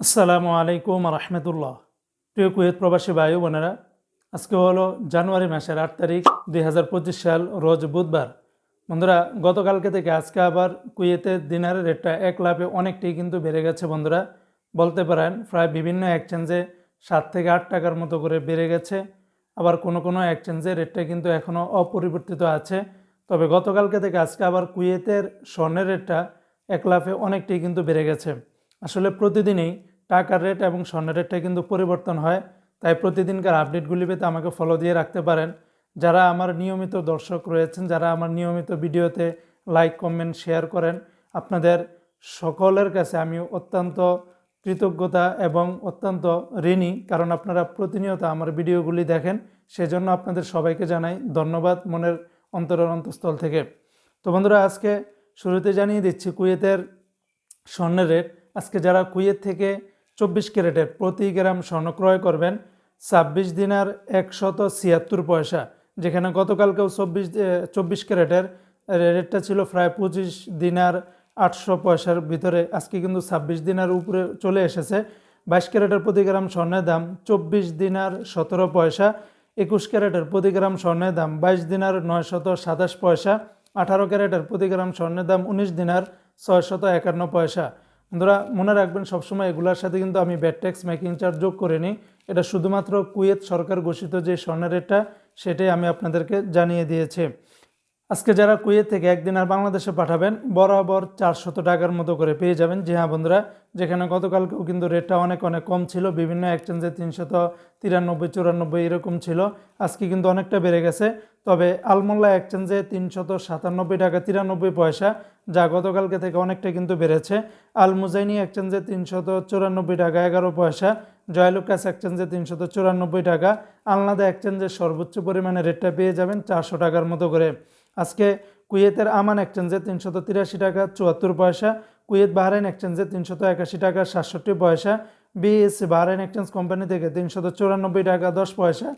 আসসালামু আলাইকুম রহমতুল্লাহ প্রিয় কুয়েত প্রবাসী ভাই বোনেরা, আজকে হলো জানুয়ারি মাসের আট তারিখ দুই হাজার পঁচিশ সাল, রোজ বুধবার। বন্ধুরা, গতকালকে থেকে আজকে আবার কুয়েতের দিনারের রেটটা এক লাভে অনেকটাই কিন্তু বেড়ে গেছে বন্ধুরা। বলতে পারেন, প্রায় বিভিন্ন এক্সচেঞ্জে সাত থেকে আট টাকার মতো করে বেড়ে গেছে। আবার কোনো কোনো এক্সচেঞ্জে রেটটা কিন্তু এখনও অপরিবর্তিত আছে। তবে গতকালকে থেকে আজকে আবার কুয়েতের স্বর্ণের রেটটা এক লাফে অনেকটাই কিন্তু বেড়ে গেছে। আসলে প্রতিদিনই টাকার রেট এবং স্বর্ণের রেটটা কিন্তু পরিবর্তন হয়। তাই প্রতিদিনকার আপডেটগুলি পেতে আমাকে ফলো দিয়ে রাখতে পারেন। যারা আমার নিয়মিত দর্শক রয়েছেন, যারা আমার নিয়মিত ভিডিওতে লাইক কমেন্ট শেয়ার করেন, আপনাদের সকলের কাছে আমি অত্যন্ত কৃতজ্ঞতা এবং অত্যন্ত ঋণী। কারণ আপনারা প্রতিনিয়ত আমার ভিডিওগুলি দেখেন, সেজন্য আপনাদের সবাইকে জানাই ধন্যবাদ মনের অন্তরের অন্তঃস্থল থেকে। তো বন্ধুরা, আজকে শুরুতে জানিয়ে দিচ্ছি কুয়েতের স্বর্ণের রেট আজকে যারা কুয়েত থেকে চব্বিশ ক্যারেটের প্রতি গ্রাম স্বর্ণ ক্রয় করবেন ছাব্বিশ দিনার একশত ছিয়াত্তর পয়সা, যেখানে গতকালকেও চব্বিশ চব্বিশ ক্যারেটের রেটটা ছিল প্রায় পঁচিশ দিনার আটশো পয়সার ভিতরে। আজকে কিন্তু ছাব্বিশ দিনার উপরে চলে এসেছে। বাইশ ক্যারেটের প্রতি গ্রাম স্বর্ণের দাম চব্বিশ দিনার সতেরো পয়সা, একুশ ক্যারেটের প্রতি গ্রাম স্বর্ণের দাম বাইশ দিনার নয়শত সাতাশ পয়সা, আঠারো ক্যারেটের প্রতি গ্রাম স্বর্ণের দাম উনিশ দিনার ছয়শত একান্ন পয়সা। বন্ধুরা, মনে রাখবেন, সবসময় এগুলোর সাথে কিন্তু আমি ব্যাট ট্যাক্স মেকিং চার্জ যোগ করে নিই। এটা শুধুমাত্র কুয়েত সরকার ঘোষিত যে স্বর্ণের রেটটা, সেটাই আমি আপনাদেরকে জানিয়ে দিয়েছি। আজকে যারা কুয়েত থেকে একদিন আর বাংলাদেশে পাঠাবেন, বরাবর চারশত টাকার মতো করে পেয়ে যাবেন। জি হ্যাঁ বন্ধুরা, যেখানে গতকালকেও কিন্তু রেটটা অনেক অনেক কম ছিল, বিভিন্ন এক্সচেঞ্জে তিনশত তিরানব্বই, চুরানব্বই এরকম ছিল। আজকে কিন্তু অনেকটা বেড়ে গেছে। তবে আলমোল্লা এক্সচেঞ্জে তিনশত সাতানব্বই টাকা তিরানব্বই পয়সা, যা গতকালকে থেকে অনেকটা কিন্তু বেড়েছে। আল মুজাইনি তিনশত চুরানব্বই টাকা এগারো পয়সা, জয়লুকাস এক্সচেঞ্জে তিনশত চুরানব্বই টাকা। আলনাদা এক্সচেঞ্জের সর্বোচ্চ পরিমাণে রেটটা পেয়ে যাবেন চারশো টাকার মতো করে। আজকে কুয়েতের আমান এক্সচেঞ্জে তিনশত তিরাশি টাকা, চুয়াত্তর পয়সা। কুয়েত বাহরাইন এক্সচেঞ্জে তিনশত একাশি টাকা, সাতষট্টি পয়সা। বিএসসি বাহরাইন এক্সচেঞ্জ কোম্পানি থেকে তিনশত চুরানব্বই টাকা, দশ পয়সা।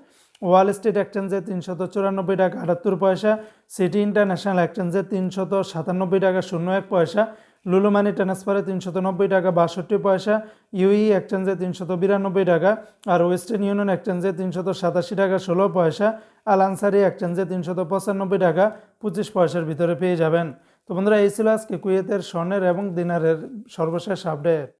ওয়াল স্ট্রিট এক্সচেঞ্জে তিনশত চুরানব্বই টাকা, আটাত্তর পয়সা। সিটি ইন্টারন্যাশনাল এক্সচেঞ্জে তিনশত সাতানব্বই টাকা, শূন্য এক পয়সা। লুলু মানি ট্রান্সফারে তিনশত নব্বই টাকা, বাষট্টি পয়সা ইউই এক্সচেঞ্জে তিনশত বিরানব্বই টাকা, আর ওয়েস্টার্ন ইউনিয়ন এক্সচেঞ্জে তিনশত সাতাশি টাকা, ষোলো পয়সা আল আনসারি এক্সচেঞ্জে তিনশত পঁচানব্বই টাকা, পঁচিশ পয়সার ভিতরে পেয়ে যাবেন। তো বন্ধুরা, এই ছিল আজকে কুয়েতের স্বর্ণের এবং দিনারের সর্বশেষ আপডেট